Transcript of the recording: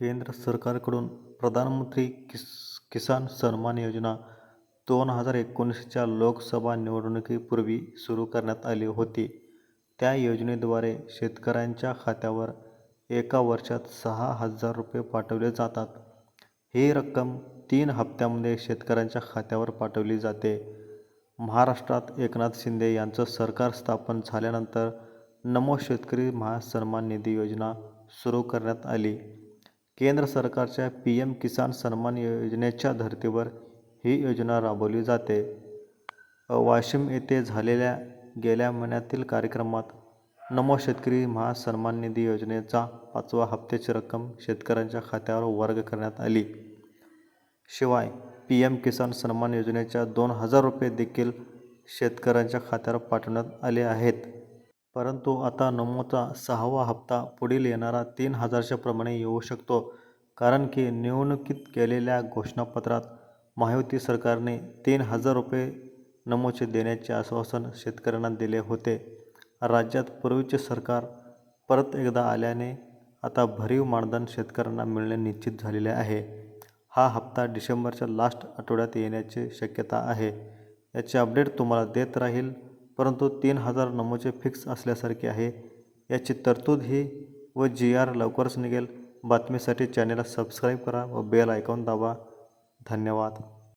केंद्र सरकारकडून प्रधानमंत्री किस किसान सन्मान योजना दोन हजार एकोणीसच्या लोकसभा निवडणुकीपूर्वी सुरू करण्यात आली होती. त्या योजनेद्वारे शेतकऱ्यांच्या खात्यावर एका वर्षात सहा हजार रुपये पाठवले जातात. ही रक्कम तीन हप्त्यामध्ये शेतकऱ्यांच्या खात्यावर पाठवली जाते. महाराष्ट्रात एकनाथ शिंदे यांचं सरकार स्थापन झाल्यानंतर नमो शेतकरी महासन्मान निधी योजना सुरू करण्यात आली. केंद्र सरकारच्या पीएम किसान सन्मान योजनेच्या धर्तीवर ही योजना राबवली जाते. वाशिम येथे झालेल्या गेल्या महिन्यातील कार्यक्रमात नमो शेतकरी महासन्मान निधी योजनेचा पाचवा हप्त्याची रक्कम शेतकऱ्यांच्या खात्यावर वर्ग करण्यात आली. शिवाय पी एम किसान सन्मान योजनेच्या दोन हजार रुपये देखील शेतकऱ्यांच्या खात्यावर पाठवण्यात आले आहेत. परंतु आता नमोचा सहावा हप्ता पुढील येणारा तीन हजारच्या प्रमाणे येऊ शकतो. कारण की निवडणुकीत केलेल्या घोषणापत्रात महायुती सरकारने तीन हजार रुपये नमोचे देण्याचे आश्वासन शेतकऱ्यांना दिले होते. राज्यात पूर्वीचे सरकार परत एकदा आल्याने आता भरीव मानधन शेतकऱ्यांना मिळणे निश्चित झालेले आहे. हा हप्ता डिसेंबरच्या लास्ट आठवड्यात येण्याची शक्यता आहे. याचे अपडेट तुम्हाला देत राहील. परंतु तीन हजार नमोचे फिक्स असल्यासारखे आहे. याची तरतूद ही व जी आर लवकरच निघेल. बातमीसाठी चॅनेलला सबस्क्राईब करा व बेल आयकॉन दाबा. धन्यवाद.